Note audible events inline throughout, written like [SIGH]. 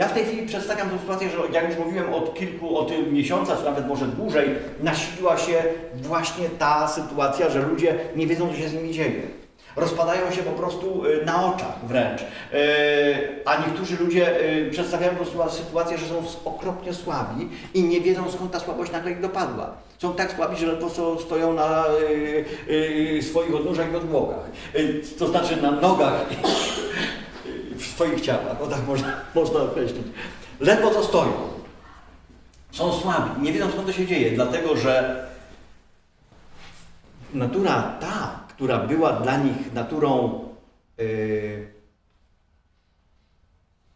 Ja w tej chwili przedstawiam tę sytuację, że jak już mówiłem od kilku, od miesiąca, czy nawet może dłużej, nasiliła się właśnie ta sytuacja, że ludzie nie wiedzą, co się z nimi dzieje. Rozpadają się po prostu y, na oczach wręcz. Y, A niektórzy ludzie y, przedstawiają po prostu sytuację, że są okropnie słabi i nie wiedzą skąd ta słabość nagle ich dopadła. Są tak słabi, że ledwo co stoją na swoich odnóżach i odmłokach. Y, To znaczy na nogach swoich ciałach, o tak można, [LAUGHS] można określić. Ledwo co stoją. Są słabi, nie wiedzą skąd to się dzieje, dlatego że natura ta, która była dla nich naturą yy,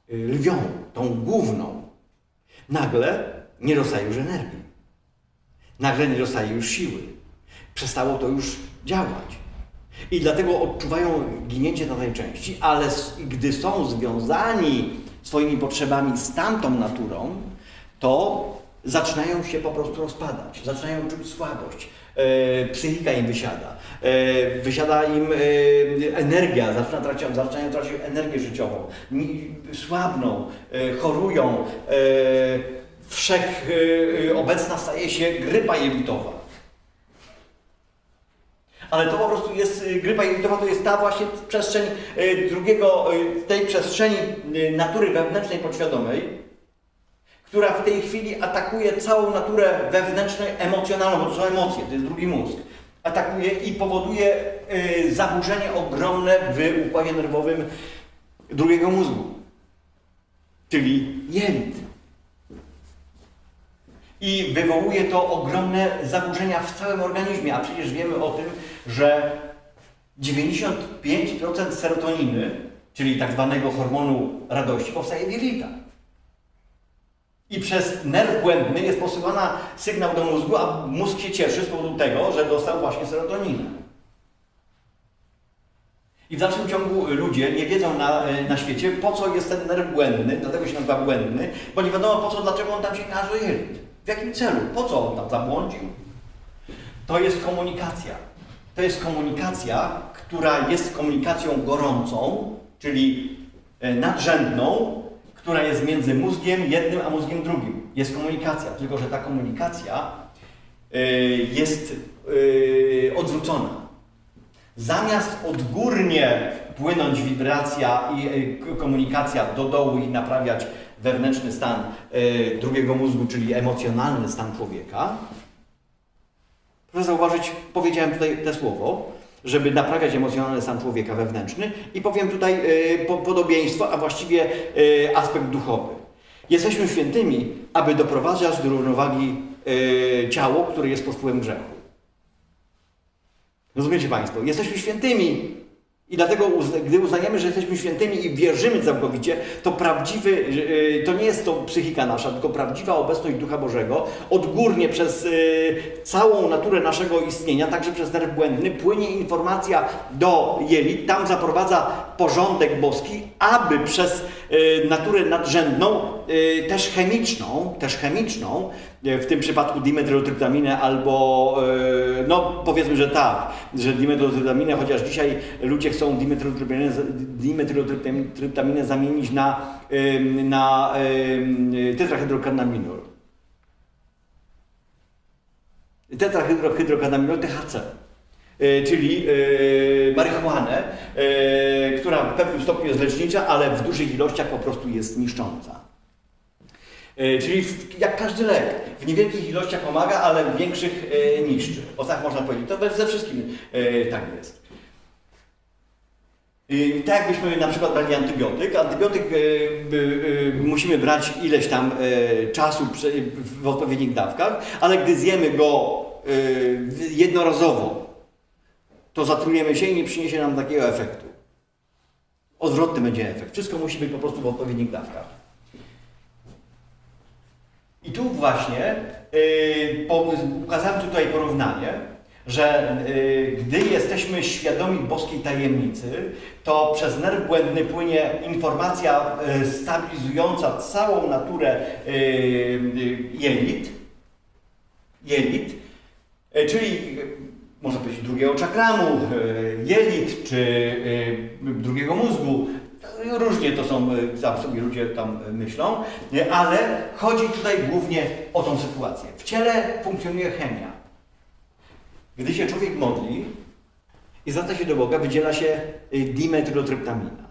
lwią, tą główną, nagle nie dostaje już energii. Nagle nie dostaje już siły. Przestało to już działać. I dlatego odczuwają ginięcie na tej części, ale gdy są związani swoimi potrzebami z tamtą naturą, to zaczynają się po prostu rozpadać, zaczynają czuć słabość, e, psychika im wysiada, e, wysiada im e, energia, zaczyna tracić, zaczynają tracić energię życiową, słabną, chorują, e, wszech e, obecna staje się grypa jelitowa. Ale to po prostu jest, y, grypa jelitowa to jest ta właśnie przestrzeń y, drugiego, y, tej przestrzeni natury wewnętrznej podświadomej, która w tej chwili atakuje całą naturę wewnętrzną, emocjonalną, bo to są emocje, to jest drugi mózg. Atakuje i powoduje zaburzenie ogromne w układzie nerwowym drugiego mózgu, czyli jelit. I wywołuje to ogromne zaburzenia w całym organizmie, a przecież wiemy o tym, że 95% serotoniny, czyli tak zwanego hormonu radości, powstaje w jelitach. I przez nerw błędny jest posyłana sygnał do mózgu, a mózg się cieszy z powodu tego, że dostał właśnie serotoninę. I w dalszym ciągu ludzie nie wiedzą na, na świecie, po co jest ten nerw błędny, dlatego się nazywa błędny, bo nie wiadomo po co, dlaczego on tam sięga do jelit. W jakim celu? Po co on tam zabłądził? To jest komunikacja. To jest komunikacja, która jest komunikacją gorącą, czyli e, nadrzędną, która jest między mózgiem jednym a mózgiem drugim. Jest komunikacja, tylko że ta komunikacja e, jest e, odwrócona. Zamiast odgórnie płynąć wibracja i komunikacja do dołu i naprawiać wewnętrzny stan e, drugiego mózgu, czyli emocjonalny stan człowieka, proszę zauważyć, powiedziałem tutaj te słowo, żeby naprawiać emocjonalny stan człowieka wewnętrzny i powiem tutaj e, po- podobieństwo, a właściwie e, aspekt duchowy. Jesteśmy świętymi, aby doprowadzać do równowagi ciało, które jest pod wpływem grzechu. Rozumiecie Państwo? Jesteśmy świętymi. I dlatego, gdy uznajemy, że jesteśmy świętymi i wierzymy całkowicie, to prawdziwy, yy, to nie jest to psychika nasza, tylko prawdziwa obecność Ducha Bożego, odgórnie przez yy, całą naturę naszego istnienia, także przez nerw błędny, płynie informacja do jelit, tam zaprowadza porządek boski, aby przez yy, naturę nadrzędną, też chemiczną, też chemiczną, yy, w tym przypadku dimetryltryptaminę albo, yy, no powiedzmy, że tak, że dimetryltryptaminę, chociaż dzisiaj ludzie chcą dimetryltryptaminę, zamienić na, na. Tetrahydrokannabinol THC. Y, czyli y, marihuanę, y, która w pewnym stopniu jest lecznicza, ale w dużych ilościach po prostu jest niszcząca. Y, Czyli jak każdy lek, w niewielkich ilościach pomaga, ale w większych y, niszczy. O tak można powiedzieć. To ze wszystkim y, tak jest. Tak jakbyśmy na przykład brali antybiotyk. Antybiotyk musimy brać ileś tam czasu w odpowiednich dawkach, ale gdy zjemy go jednorazowo, to zatrujemy się i nie przyniesie nam takiego efektu. Odwrotny będzie efekt. Wszystko musi być po prostu w odpowiednich dawkach. I tu właśnie yy, po, ukazałem tutaj porównanie, że yy, gdy jesteśmy świadomi boskiej tajemnicy, to przez nerw błędny płynie informacja yy, stabilizująca całą naturę yy, jelit, jelit, czyli można powiedzieć drugiego czakramu, jelit czy drugiego mózgu, różnie to są, y, tam sobie ludzie tam y, myślą, y, ale chodzi tutaj głównie o tą sytuację. W ciele funkcjonuje chemia. Gdy się człowiek modli i zwraca się do Boga, wydziela się dimetylotryptamina,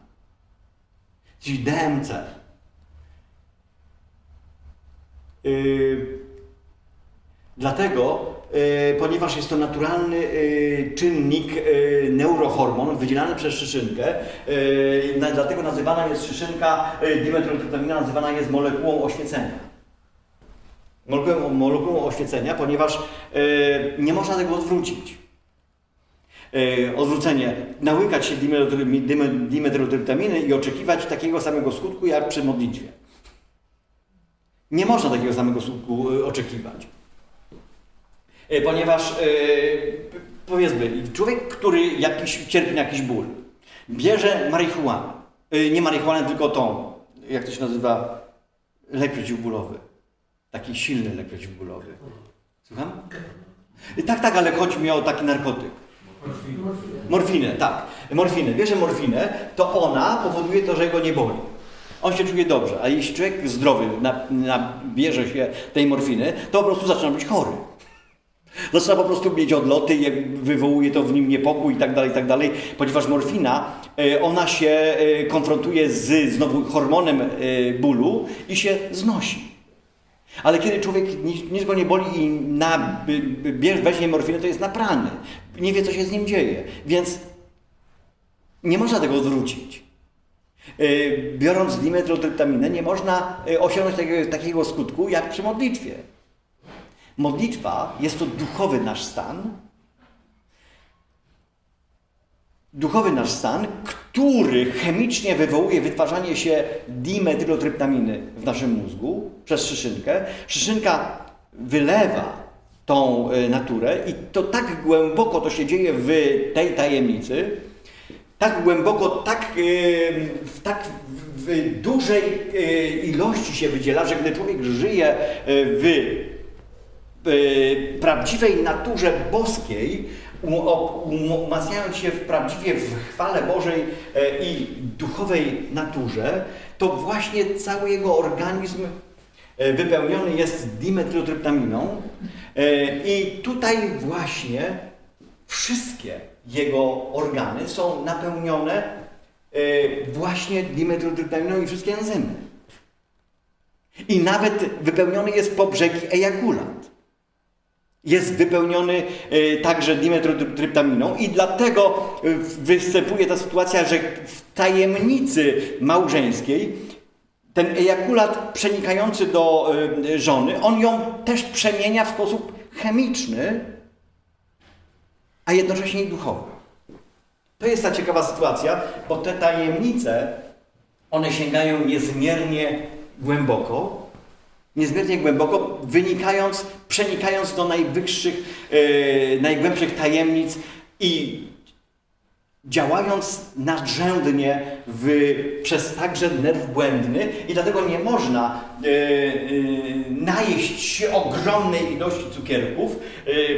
czyli DMC. Yy, dlatego, yy, ponieważ jest to naturalny yy, czynnik, yy, neurohormon wydzielany przez szyszynkę, dlatego nazywana jest szyszynka dimetryltryptamina, nazywana jest molekułą oświecenia. Molekułą, molekułą oświecenia, ponieważ nie można tego odwrócić. Odwrócenie, nałykać się dimetryl- dime- dimetryltryptaminy i oczekiwać takiego samego skutku jak przy modlitwie. Nie można takiego samego skutku y, oczekiwać. Y, Ponieważ y, powiedzmy, człowiek, który jakiś, cierpi na jakiś ból, bierze marihuanę. Y, Nie marihuanę, tylko tą, jak to się nazywa, lek przeciwbólowy. Taki silny lek przeciwbólowy. Słucham? Tak, tak, ale chodzi mi o taki narkotyk. Morfinę, tak. Morfinę. Bierze morfinę, to ona powoduje to, że go nie boli. On się czuje dobrze, a jeśli człowiek zdrowy na- nabierze się tej morfiny, to po prostu zaczyna być chory. Zaczyna po prostu mieć odloty, je- wywołuje to w nim niepokój i tak dalej, tak dalej, ponieważ morfina, e, ona się e, konfrontuje z znowu hormonem e, bólu i się znosi. Ale kiedy człowiek nic, go nie boli i na, weźmie morfinę, to jest naprany. Nie wie, co się z nim dzieje. Więc nie można tego odwrócić. Biorąc dimetrotryptaminę, nie można osiągnąć takiego, takiego skutku jak przy modlitwie. Modlitwa jest to duchowy nasz stan, duchowy nasz stan, który chemicznie wywołuje wytwarzanie się dimetylotryptaminy w naszym mózgu przez szyszynkę. Szyszynka wylewa tą y, naturę i to tak głęboko to się dzieje w tej tajemnicy, tak głęboko, tak, y, w tak w dużej y, ilości się wydziela, że gdy człowiek żyje w prawdziwej naturze boskiej, um- um- umacniając się w prawdziwie w chwale Bożej e, i duchowej naturze, to właśnie cały jego organizm e, wypełniony jest dimetylotryptaminą e, i tutaj właśnie wszystkie jego organy są napełnione właśnie dimetylotryptaminą i wszystkie enzymy. I nawet wypełniony jest po brzegi ejakulat jest wypełniony e, także dimetrotryptaminą i dlatego e, występuje ta sytuacja, że w tajemnicy małżeńskiej ten ejakulat przenikający do e, żony, on ją też przemienia w sposób chemiczny, a jednocześnie i duchowy. To jest ta ciekawa sytuacja, bo te tajemnice, one sięgają niezmiernie głęboko, niezmiernie głęboko, wynikając, przenikając do najwyższych, e, najgłębszych tajemnic i działając nadrzędnie w, przez także nerw błędny. I dlatego nie można e, e, najeść się ogromnej ilości cukierków,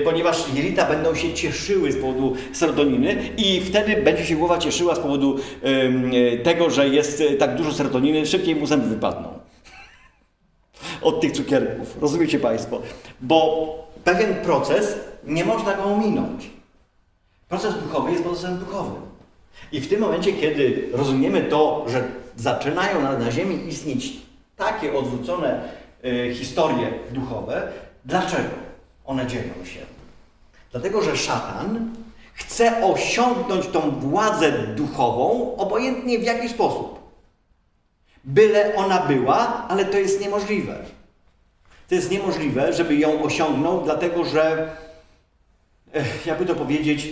ponieważ jelita będą się cieszyły z powodu serotoniny i wtedy będzie się głowa cieszyła z powodu tego, że jest tak dużo serotoniny, szybciej mu zęby wypadną od tych cukierków. Rozumiecie Państwo? Bo pewien proces nie można go ominąć. Proces duchowy jest procesem duchowym. I w tym momencie, kiedy rozumiemy to, że zaczynają na, na Ziemi istnieć takie odwrócone e, historie duchowe, dlaczego one dzieją się? Dlatego, że szatan chce osiągnąć tą władzę duchową, obojętnie w jaki sposób. Byle ona była, ale to jest niemożliwe. To jest niemożliwe, żeby ją osiągnął, dlatego że, eh, jakby to powiedzieć,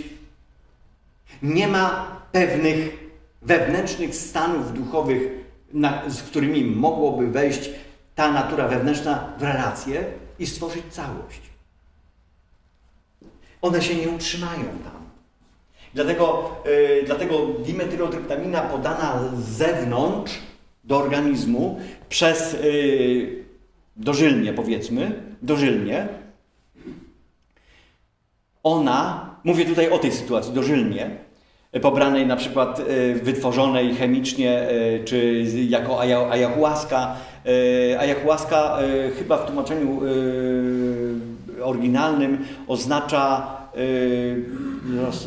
nie ma pewnych wewnętrznych stanów duchowych, na, z którymi mogłoby wejść ta natura wewnętrzna w relację i stworzyć całość. One się nie utrzymają tam. Dlatego, yy, dlatego dimetylotryptamina podana z zewnątrz do organizmu przez yy, dożylnie, powiedzmy, dożylnie, ona, mówię tutaj o tej sytuacji, dożylnie, pobranej na przykład e, wytworzonej chemicznie, czy jako ayahuasca. Ayahuasca chyba w tłumaczeniu oryginalnym oznacza,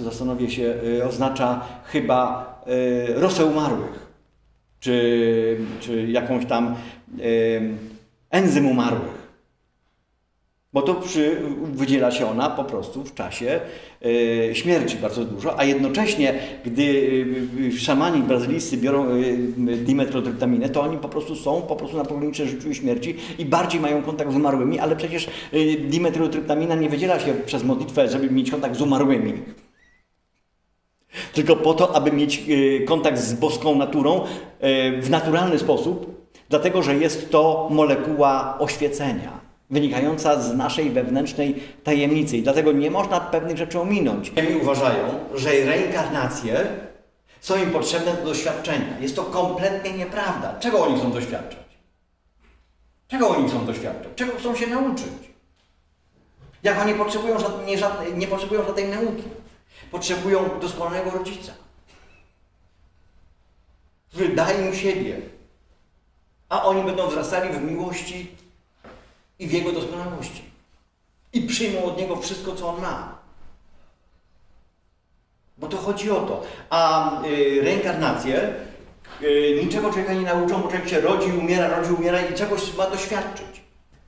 zastanowię się, oznacza chyba rosę umarłych, czy, czy jakąś tam enzym umarłych. Bo to przy, wydziela się ona po prostu w czasie e, śmierci bardzo dużo, a jednocześnie, gdy e, szamani brazylijscy biorą e, dimetrotryptaminę, to oni po prostu są po prostu na pogranicze życiu i śmierci i bardziej mają kontakt z umarłymi, ale przecież dimetrotryptamina nie wydziela się przez modlitwę, żeby mieć kontakt z umarłymi. Tylko po to, aby mieć e, kontakt z boską naturą e, w naturalny sposób, dlatego że jest to molekuła oświecenia, wynikająca z naszej wewnętrznej tajemnicy. I dlatego nie można pewnych rzeczy ominąć. Oni uważają, że reinkarnacje są im potrzebne do doświadczenia. Jest to kompletnie nieprawda. Czego oni chcą doświadczać? Czego oni chcą doświadczać? Czego chcą się nauczyć? Jak oni potrzebują żadnej, nie, żadnej, nie potrzebują żadnej nauki. Potrzebują doskonałego rodzica. Który da im siebie. A oni będą wzrastali w miłości i w Jego doskonałości. I przyjmą od Niego wszystko, co On ma. Bo to chodzi o to. A y, reinkarnacje y, niczego człowieka nie nauczą, bo człowiek się rodzi, umiera, rodzi, umiera i czegoś ma doświadczyć.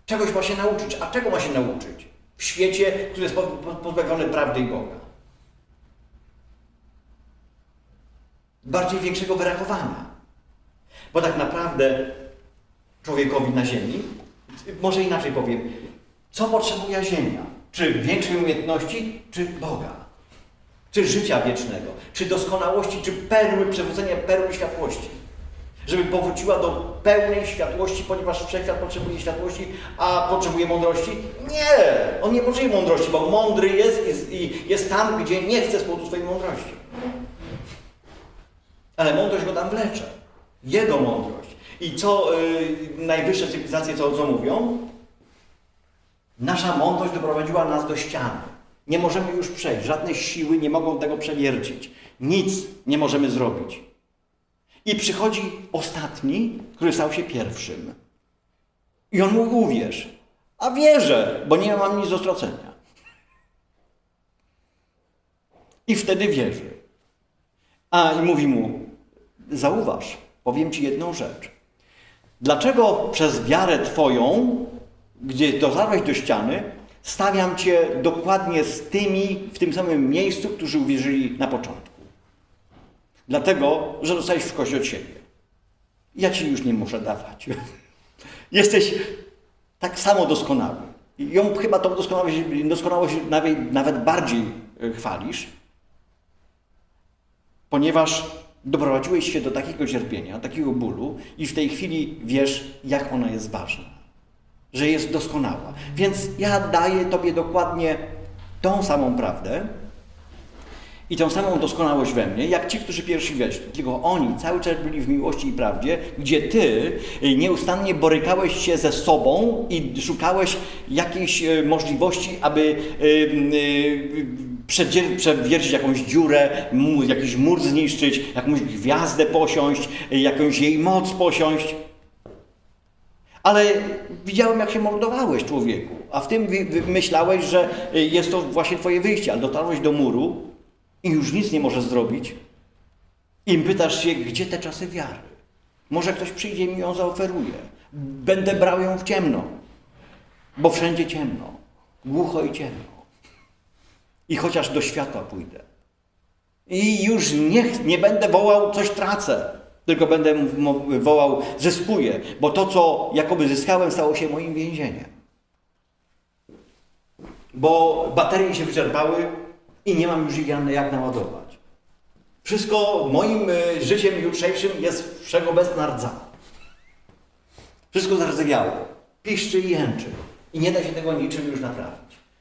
Czegoś ma się nauczyć. A czego ma się nauczyć? W świecie, który jest po- po- pozbawiony prawdy i Boga. Bardziej większego wyrachowania. Bo tak naprawdę człowiekowi na ziemi, może inaczej powiem, co potrzebuje ziemia? Czy większej umiejętności, czy Boga? Czy życia wiecznego? Czy doskonałości, czy perły, przywrócenia perły światłości? Żeby powróciła do pełnej światłości, ponieważ wszechświat potrzebuje światłości, a potrzebuje mądrości? Nie! On nie potrzebuje mądrości, bo mądry jest i jest tam, gdzie nie chce z powodu swojej mądrości. Ale mądrość go tam wlecze. Jego mądrość. I co y, najwyższe cywilizacje co, co mówią? Nasza mądrość doprowadziła nas do ściany. Nie możemy już przejść. Żadne siły nie mogą tego przewiercić. Nic nie możemy zrobić. I przychodzi ostatni, który stał się pierwszym. I on mówi, uwierz. A wierzę, bo nie mam nic do stracenia. I wtedy wierzy. A i mówi mu, zauważ, powiem ci jedną rzecz. Dlaczego przez wiarę Twoją, gdzie dotarłeś do ściany, stawiam Cię dokładnie z tymi w tym samym miejscu, którzy uwierzyli na początku? Dlatego, że dostałeś w kość od siebie. Ja Ci już nie muszę dawać. [LAUGHS] Jesteś tak samo doskonały. Ją chyba tą doskonałość, doskonałość nawet, nawet bardziej e, chwalisz, ponieważ doprowadziłeś się do takiego cierpienia, takiego bólu i w tej chwili wiesz, jak ona jest ważna, że jest doskonała. Więc ja daję Tobie dokładnie tą samą prawdę i tą samą doskonałość we mnie, jak ci, którzy pierwsi weszli. Tylko oni cały czas byli w miłości i prawdzie, gdzie Ty nieustannie borykałeś się ze sobą i szukałeś jakiejś y, możliwości, aby y, przedzie- przewiercić jakąś dziurę, jakiś mur zniszczyć, jakąś gwiazdę posiąść, jakąś jej moc posiąść. Ale widziałem, jak się mordowałeś, człowieku, a w tym myślałeś, że y, jest to właśnie twoje wyjście, ale dotarłeś do muru i już nic nie możesz zrobić. I pytasz się, gdzie te czasy wiary? Może ktoś przyjdzie i mi ją zaoferuje. Będę brał ją w ciemno, bo wszędzie ciemno, głucho i ciemno. I chociaż do światła pójdę. I już nie, nie będę wołał, coś tracę, tylko będę wołał, zyskuję, bo to, co jakoby zyskałem, stało się moim więzieniem. Bo baterie się wyczerpały i nie mam już ich jak jak naładować. Wszystko moim y, życiem jutrzejszym jest wszechobecna rdza. Wszystko zardzewiało. Piszczy i jęczy. I nie da się tego niczym już naprawić.